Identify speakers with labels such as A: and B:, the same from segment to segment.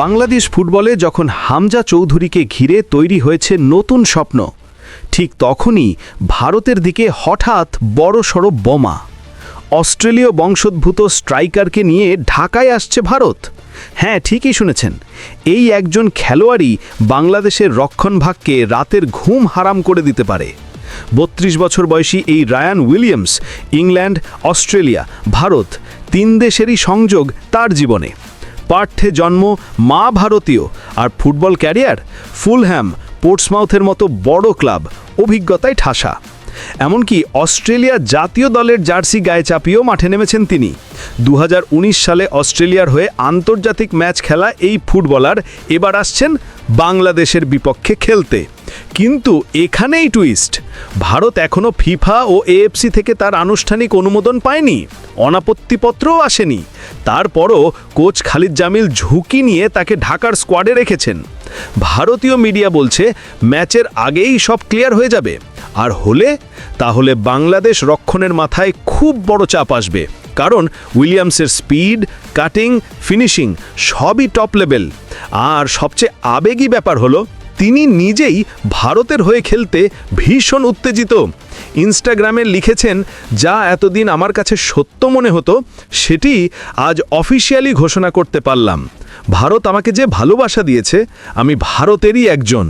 A: বাংলাদেশ ফুটবলে যখন হামজা চৌধুরীকে ঘিরে তৈরি হয়েছে নতুন স্বপ্ন, ঠিক তখনই ভারতের দিকে হঠাৎ বড়সড় বোমা। অস্ট্রেলীয় বংশোদ্ভূত স্ট্রাইকারকে নিয়ে ঢাকায় আসছে ভারত। হ্যাঁ ঠিকই শুনেছেন, এই একজন খেলোয়াড়ই বাংলাদেশের রক্ষণভাগকে রাতের ঘুম হারাম করে দিতে পারে। বত্রিশ বছর বয়সী এই Ryan Williams, England, Australia, Bharat, তিন দেশেরই সংযোগ তার জীবনে। পার্থে জন্ম মা ভারতীয় আর ফুটবল ক্যারিয়ার ফুলহ্যাম, পোর্টসমাউথের মতো বড় ক্লাব, অভিজ্ঞতায় ঠাসা। এমনকি অস্ট্রেলিয়া জাতীয় দলের জার্সি গায়ে চাপিয়েও মাঠে নেমেছেন তিনি। দু হাজার উনিশ সালে অস্ট্রেলিয়ার হয়ে আন্তর্জাতিক ম্যাচ খেলা এই ফুটবলার এবার আসছেন বাংলাদেশের বিপক্ষে খেলতে। কিন্তু এখানেই টুইস্ট ভারত এখনও ফিফা ও এএফসি থেকে তার আনুষ্ঠানিক অনুমোদন পায়নি, অনাপত্তিপত্রও আসেনি। তারপরও কোচ খালিদ জামিল ঝুঁকি নিয়ে তাকে ঢাকার স্কোয়াডে রেখেছেন। ভারতীয় মিডিয়া বলছে, ম্যাচের আগেই সব ক্লিয়ার হয়ে যাবে। আর হলে? তাহলে বাংলাদেশ রক্ষণের মাথায় খুব বড় চাপ আসবে। কারণ উইলিয়ামসের স্পিড কাটিং ফিনিশিং সবই টপ লেভেল আর সবচেয়ে আবেগী ব্যাপার হলো তিনি নিজেই ভারতের হয়ে খেলতে ভীষণ উত্তেজিত। ইনস্টাগ্রামে লিখেছেন, যা এতদিন আমার কাছে সত্য মনে হতো, সেটি আজ অফিসিয়ালি ঘোষণা করতে পারলাম। ভারত আমাকে যে ভালোবাসা দিয়েছে, আমি ভারতেরই একজন।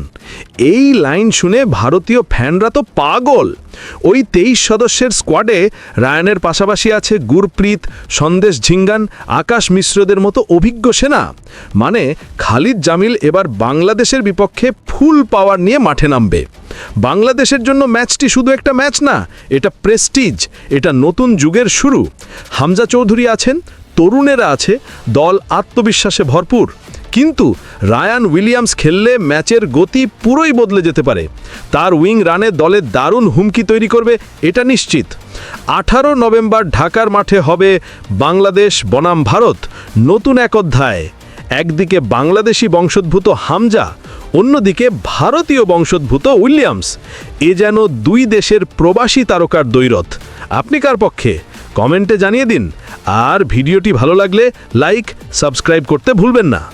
A: এই লাইন শুনে ভারতীয় ফ্যানরা তো পাগল। ওই তেইশ সদস্যের স্কোয়াডে রায়ানের পাশাপাশি আছে গুরপ্রীত, সন্দেশ ঝিঙ্গান, আকাশ মিশ্রদের মতো অভিজ্ঞ সেনা। মানে খালিদ জামিল এবার বাংলাদেশের বিপক্ষে ফুল পাওয়ার নিয়ে মাঠে নামবে। বাংলাদেশের জন্য ম্যাচটি শুধু একটা ম্যাচ না, এটা প্রেস্টিজ এটা নতুন যুগের শুরু। হামজা চৌধুরী আছেন, তরুণেরা আছে, দল আত্মবিশ্বাসে ভরপুর। কিন্তু রায়ান উইলিয়ামস খেললে ম্যাচের গতি পুরোই বদলে যেতে পারে। তার উইং রানে দলের দারুণ হুমকি তৈরি করবে, এটা নিশ্চিত। আঠারো নভেম্বর ঢাকার মাঠে হবে বাংলাদেশ বনাম ভারত। নতুন এক অধ্যায়। একদিকে বাংলাদেশি বংশোদ্ভূত হামজা, অন্যদিকে ভারতীয় বংশোদ্ভূত উইলিয়ামস। এ যেন দুই দেশের প্রবাসী তারকার দৈরথ আপনি কার পক্ষে? কমেন্টে জানিয়ে দিন। আর ভিডিওটি ভালো লাগলে লাইক, সাবস্ক্রাইব করতে ভুলবেন না।